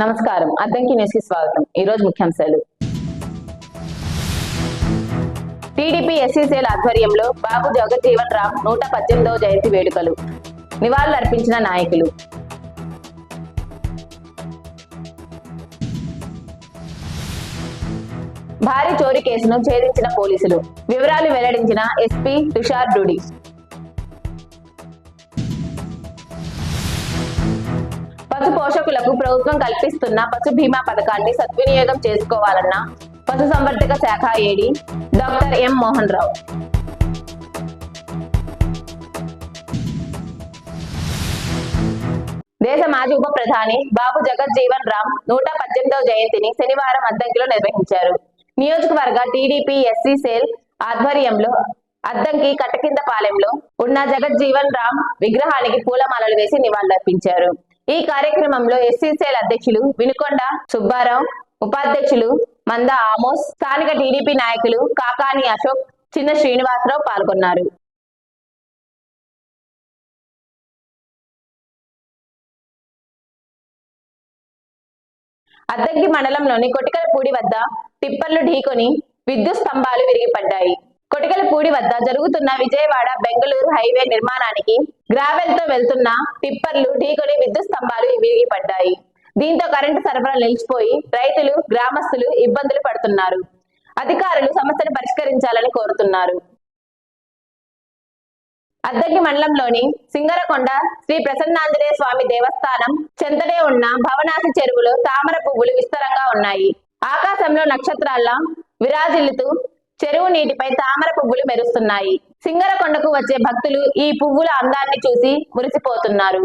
నమస్కారం. అద్దంకి న్యూస్కి స్వాగతం. ఈ రోజు ముఖ్యాంశాలు. టీడీపీ ఎస్సీసీఎల్ ఆధ్వర్యంలో బాబు జగజ్జీవన్ రామ్ నూట పద్దెనిమిదవ జయంతి వేడుకలు. నివాళులర్పించిన నాయకులు. భారీ చోరీ కేసును ఛేదించిన పోలీసులు. వివరాలు వెల్లడించిన ఎస్పీ తుషార్ డూడి. పశు పోషకులకు ప్రభుత్వం కల్పిస్తున్న పశు బీమా పథకాన్ని సద్వినియోగం చేసుకోవాలన్న పశు సంవర్ధక శాఖ A D doctor M Mohan Rao. దేశ మాజీ ఉప ప్రధాని బాబు జగజ్జీవన్ రామ్ నూట పద్దెనిమిదవ జయంతిని శనివారం అద్దంకిలో నిర్వహించారు. నియోజకవర్గ టీడీపీ ఎస్సీ సేల్ ఆధ్వర్యంలో అద్దంకి కట్టకింద పాలెంలో ఉన్న జగజ్జీవన్ రామ్ విగ్రహానికి పూలమాలలు వేసి నివాళులర్పించారు. ఈ కార్యక్రమంలో ఎస్సీసీఎల్ అధ్యక్షులు వినుకొండ సుబ్బారావు ఉపాధ్యక్షులు మంద ఆమోస్ స్థానిక టీడీపీ నాయకులు కాకాని అశోక్ చిన్న శ్రీనివాసరావు పాల్గొన్నారు. అద్దంకి మండలంలోని కొటికలపూడి వద్ద టిప్పర్లు ఢీకొని విద్యుత్ స్తంభాలు విరిగిపడ్డాయి. కొటికలపూడి వద్ద జరుగుతున్న విజయవాడ బెంగళూరు హైవే నిర్మాణానికి గ్రావెల్తో వెళ్తున్న టిప్పర్లు ఢీకొని విద్యుత్ స్తంభాలు విరిగిపడ్డాయి దీంతో కరెంటు సరఫరా నిలిచిపోయి రైతులు గ్రామస్తులు ఇబ్బందులు పడుతున్నారు. అధికారులు సమస్యను పరిష్కరించాలని కోరుతున్నారు. అద్దకి మండలంలోని సింగరకొండ శ్రీ ప్రసన్నాంజనేయ స్వామి దేవస్థానం చెంతడే ఉన్న భవనాసి చెరువులో తామర పువ్వులు విస్తారంగా ఉన్నాయి. ఆకాశంలో నక్షత్రాల విరాజిల్లుతూ చెరువు నీటిపై తామర పువ్వులు మెరుస్తున్నాయి. సింగరకొండకు వచ్చే భక్తులు ఈ పువ్వుల అందాన్ని చూసి మురిసిపోతున్నారు.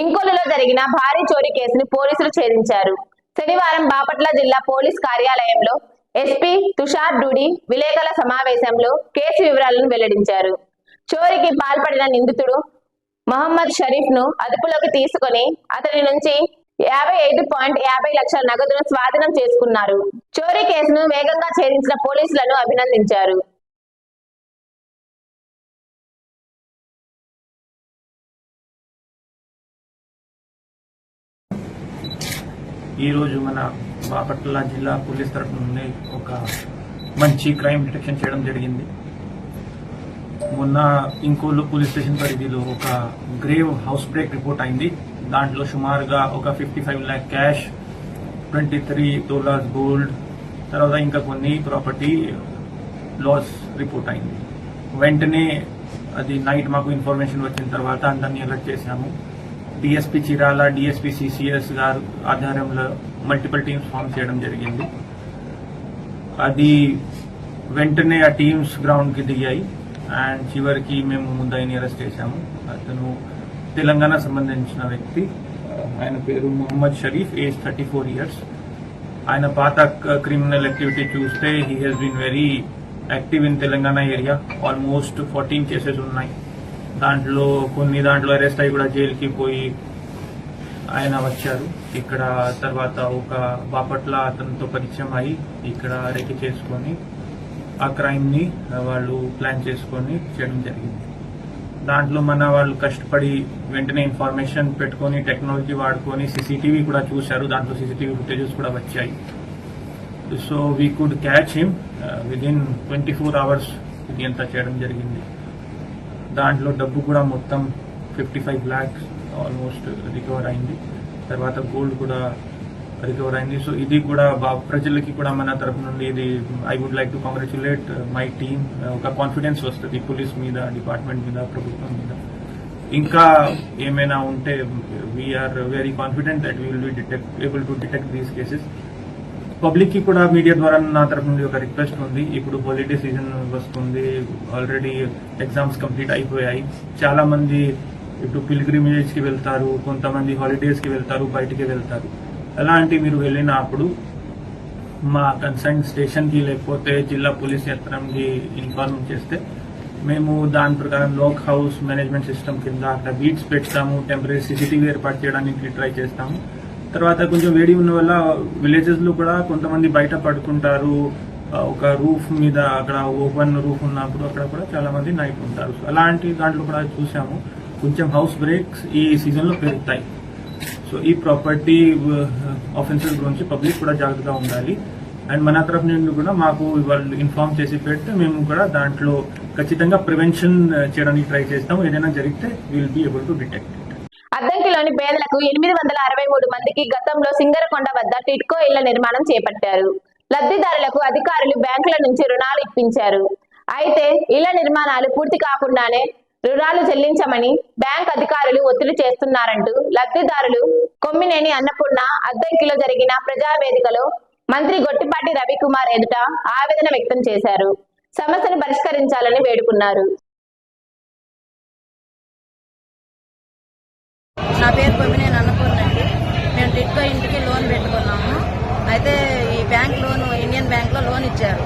ఇంకొల్లులో జరిగిన భారీ చోరీ కేసును పోలీసులు ఛేదించారు. శనివారం బాపట్ల జిల్లా పోలీస్ కార్యాలయంలో ఎస్పీ తుషార్ డూడి విలేకరుల సమావేశంలో కేసు వివరాలను వెల్లడించారు. చోరీకి పాల్పడిన నిందితుడు మహమ్మద్ షరీఫ్ను అదుపులోకి తీసుకొని అతని నుంచి యాభై ఐదు పాయింట్ యాభై లక్షల నగదును స్వాధీనం చేసుకున్నారు. చోరీ కేసును వేగంగా ఛేదించిన పోలీసులను అభినందించారు. ఈరోజు మన బాపట్ల జిల్లా పోలీస్ తరఫు నుండి ఒక మంచి క్రైమ్ డిటెక్షన్ చేయడం జరిగింది. మొన్న ఇంకోళ్ళు పోలీస్ స్టేషన్ పరిధిలో ఒక గ్రేవ్ హౌస్ బ్రేక్ రిపోర్ట్ అయింది. దాంట్లో సుమారుగా ఒక fifty five lakh cash twenty three dollars gold తర్వాత ఇంకా కొన్ని ప్రాపర్టీ లాస్ రిపోర్ట్ అయింది. వెంటనే అది నైట్ మాకు ఇన్ఫర్మేషన్ వచ్చిన తర్వాత అందరినీ అలర్ట్ చేశాము. డిఎస్పీ చిరాల డిఎస్పీ సిసిఎస్ గారు ఆధ్వర్యంలో మల్టిపుల్ టీమ్స్ ఫామ్ చేయడం జరిగింది. అది వెంటనే ఆ టీమ్స్ గ్రౌండ్కి దిగాయి. అండ్ చివరికి మేము ముందైని అరెస్ట్ చేశాము. అతను తెలంగాణ సంబంధించిన వ్యక్తి. ఆయన పేరు Mohammed Sharif age thirty four years. ఆయన పాత క్రిమినల్ యాక్టివిటీ చూస్తే he has been very active in Telangana area. Almost fourteen cases ఉన్నాయి. దాంట్లో కొన్ని దాంట్లో అరెస్ట్ అయ్యి కూడా జైలుకి పోయి ఆయన వచ్చారు. ఇక్కడ తర్వాత ఒక బాపట్ల అతనితో పరిచయం అయ్యి ఇక్కడ రెక్కి చేసుకొని ఆ క్రైమ్ని వాళ్ళు ప్లాన్ చేసుకొని చేయడం జరిగింది. దాంట్లో మన వాళ్ళు కష్టపడి వెంటనే ఇన్ఫర్మేషన్ పెట్టుకొని టెక్నాలజీ వాడుకొని సీసీటీవీ కూడా చూశారు. దాంట్లో సీసీటీవీ ఫుటేజెస్ కూడా వచ్చాయి. So we could catch him within twenty four hours ఇది అంతా చేయడం జరిగింది. దాంట్లో డబ్బు కూడా మొత్తం fifty five lakhs almost recover అయింది. తర్వాత గోల్డ్ కూడా రికవర్ అయింది సో ఇది కూడా బా- ప్రజలకి కూడా మన తరఫు నుండి ఇది I would like to congratulate my team ఒక కాన్ఫిడెన్స్ వస్తుంది పోలీస్ మీద డిపార్ట్మెంట్ మీద ప్రభుత్వం మీద. ఇంకా ఏమైనా ఉంటే we are very confident that will be detect able to detect these cases పబ్లిక్కి కూడా మీడియా ద్వారా నా తరఫు నుండి ఒక రిక్వెస్ట్ ఉంది. ఇప్పుడు హాలిడే సీజన్ వస్తుంది. ఆల్రెడీ ఎగ్జామ్స్ కంప్లీట్ అయిపోయాయి. చాలా మంది ఇప్పుడు పిల్గ్రిమేజ్కి వెళ్తారు. కొంతమంది హాలిడేస్కి వెళ్తారు. బయటికి వెళ్తారు. అలాంటి మీరు వెళ్ళినప్పుడు మా కన్సర్న్ స్టేషన్కి లేకపోతే జిల్లా పోలీస్ యంత్రంకి ఇన్ఫార్మ్ చేస్తే మేము దాని ప్రకారం లోక్ హౌస్ మేనేజ్మెంట్ సిస్టమ్ కింద అక్కడ బీట్స్ పెడతాము టెంపరీ సీసీటీవీ ఏర్పాటు చేయడానికి ట్రై చేస్తాము. తర్వాత కొంచెం వేడి ఉన్న వల్ల విలేజెస్లో కూడా కొంతమంది బయట పడుకుంటారు. ఒక రూఫ్ మీద అక్కడ ఓపెన్ రూఫ్ ఉన్నప్పుడు అక్కడ కూడా చాలా మంది నైట్ ఉంటారు. అలాంటి దాంట్లో కూడా చూసాము. కొంచెం హౌస్ బ్రేక్స్ ఈ సీజన్లో పెరుగుతాయి. సో ఈ ప్రాపర్టీ ఆఫెన్సెస్ uh, గురించి పబ్లిక్ కూడా జాగ్రత్తగా ఉండాలి. అండ్ మన తరఫు నుండి కూడా మాకు వాళ్ళు ఇన్ఫార్మ్ చేసి పెడితే మేము కూడా దాంట్లో ఖచ్చితంగా ప్రివెన్షన్ uh, చేయడానికి ట్రై చేస్తాం ఏదైనా జరిగితే will be able to detect అద్దంకిలోని పేదలకు ఎనిమిది వందల అరవై మూడు మందికి గతంలో సింగరకొండ వద్ద టిట్కో ఇళ్ళ నిర్మాణం చేపట్టారు. లబ్ధిదారులకు అధికారులు బ్యాంకుల నుంచి రుణాలు ఇప్పించారు. అయితే ఇళ్ళ నిర్మాణాలు పూర్తి కాకుండానే రుణాలు చెల్లించమని బ్యాంక్ అధికారులు ఒత్తిడి చేస్తున్నారంటూ లబ్ధిదారులు కొమ్మినేని అన్నపూర్ణ అద్దంకిలో జరిగిన ప్రజావేదికలో మంత్రి గొట్టిపాటి రవికుమార్ ఎదుట ఆవేదన వ్యక్తం చేశారు. సమస్యను పరిష్కరించాలని వేడుకున్నారు. నా పేరు కొమ్మినేని అన్నపూర్ణ అండి. మేము టిట్కో ఇంటికి లోన్ పెట్టుకున్నాము. అయితే ఈ బ్యాంక్ లోన్ ఇండియన్ బ్యాంక్లో లోన్ ఇచ్చారు.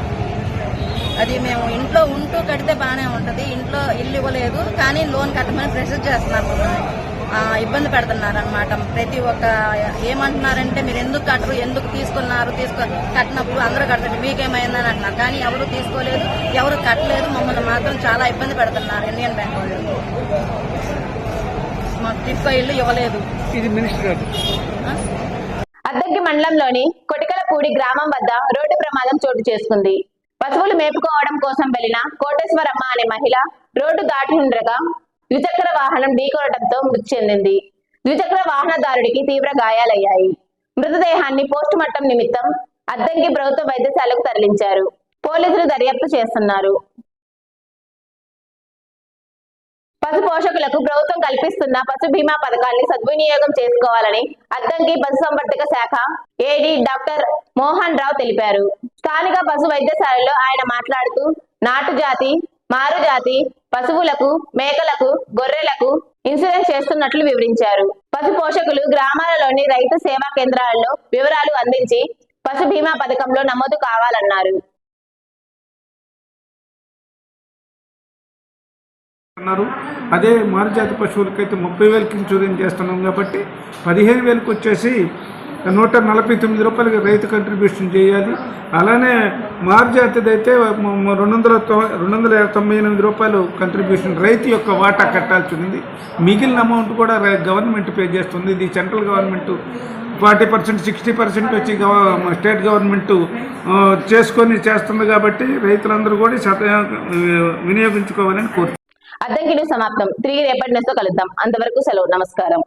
అది మేము ఇంట్లో ఉంటూ కడితే బాగానే ఉంటుంది. ఇంట్లో ఇల్లు ఇవ్వలేదు కానీ లోన్ కట్టమని ప్రెషర్ చేస్తున్నారు. ఇబ్బంది పెడుతున్నారు అనమాట ప్రతి ఒక్క ఏమంటున్నారంటే మీరు ఎందుకు కట్టరు? ఎందుకు తీసుకున్నారు? తీసుకో కట్టినప్పుడు అందరూ కట్టండి మీకేమైందని అంటున్నారు. కానీ ఎవరు తీసుకోలేదు ఎవరు కట్టలేదు మమ్మల్ని మాత్రం చాలా ఇబ్బంది పెడుతున్నారు ఇండియన్ బ్యాంక్ వాళ్ళు. మాకు టిట్కో ఇల్లు ఇవ్వలేదు. ఇది మినిస్టర్ గారు. ఆ? అద్దంకి మండలంలోని కొటికలపూడి గ్రామం వద్ద రోడ్డు ప్రమాదం చోటు చేసుకుంది. పశువులు మేపుకోవడం కోసం వెళ్ళిన కోటేశ్వరమ్మ అనే మహిళ రోడ్డు దాటి ఉండగా ద్విచక్ర వాహనం ఢీకొనడంతో మృతి చెందింది. ద్విచక్ర వాహనదారుడికి తీవ్ర గాయాలయ్యాయి. మృతదేహాన్ని పోస్టు మార్టం నిమిత్తం అద్దంకి ప్రభుత్వ వైద్యశాలకు తరలించారు. పోలీసులు దర్యాప్తు చేస్తున్నారు. పశు పోషకులకు ప్రభుత్వం కల్పిస్తున్న పశు బీమా పథకాన్ని సద్వినియోగం చేసుకోవాలని అద్దంకి పశుసంవర్ధక శాఖ ఏడీ డాక్టర్ మోహన్ రావు తెలిపారు. స్థానిక పశు వైద్యశాలలో ఆయన మాట్లాడుతూ నాటు జాతి మారు జాతి పశువులకు మేకలకు గొర్రెలకు ఇన్సూరెన్స్ చేస్తున్నట్లు వివరించారు. పశు పోషకులు గ్రామాలలోని రైతు సేవా కేంద్రాలలో వివరాలు అందించి పశు బీమా పథకంలో నమోదు కావాలన్నారు. అన్నారు. అదే మారుజాతి పశువులకైతే ముప్పై వేలకి ఇన్సూరెన్స్ చేస్తున్నాం కాబట్టి పదిహేను వేలకు వచ్చేసి నూట నలభై తొమ్మిది రూపాయలకి రైతు కంట్రిబ్యూషన్ చేయాలి. అలానే మారుజాతిది అయితే రెండు వందల రెండు వందల తొంభై ఎనిమిది రూపాయలు కంట్రిబ్యూషన్ రైతు యొక్క వాటా కట్టాల్సి ఉంది. మిగిలిన అమౌంట్ కూడా రై- గవర్నమెంట్ పే చేస్తుంది. ఇది central government forty percent sixty percent వచ్చి గవ- స్టేట్ గవర్నమెంట్ చేసుకొని చేస్తుంది కాబట్టి రైతులందరూ కూడా శత వినియోగించుకోవాలని కోరుతున్నారు అద్దంకిడు సమాప్తం. తిరిగి రేపటి నెస్తో కలుద్దాం. అంతవరకు సెలవు. నమస్కారం.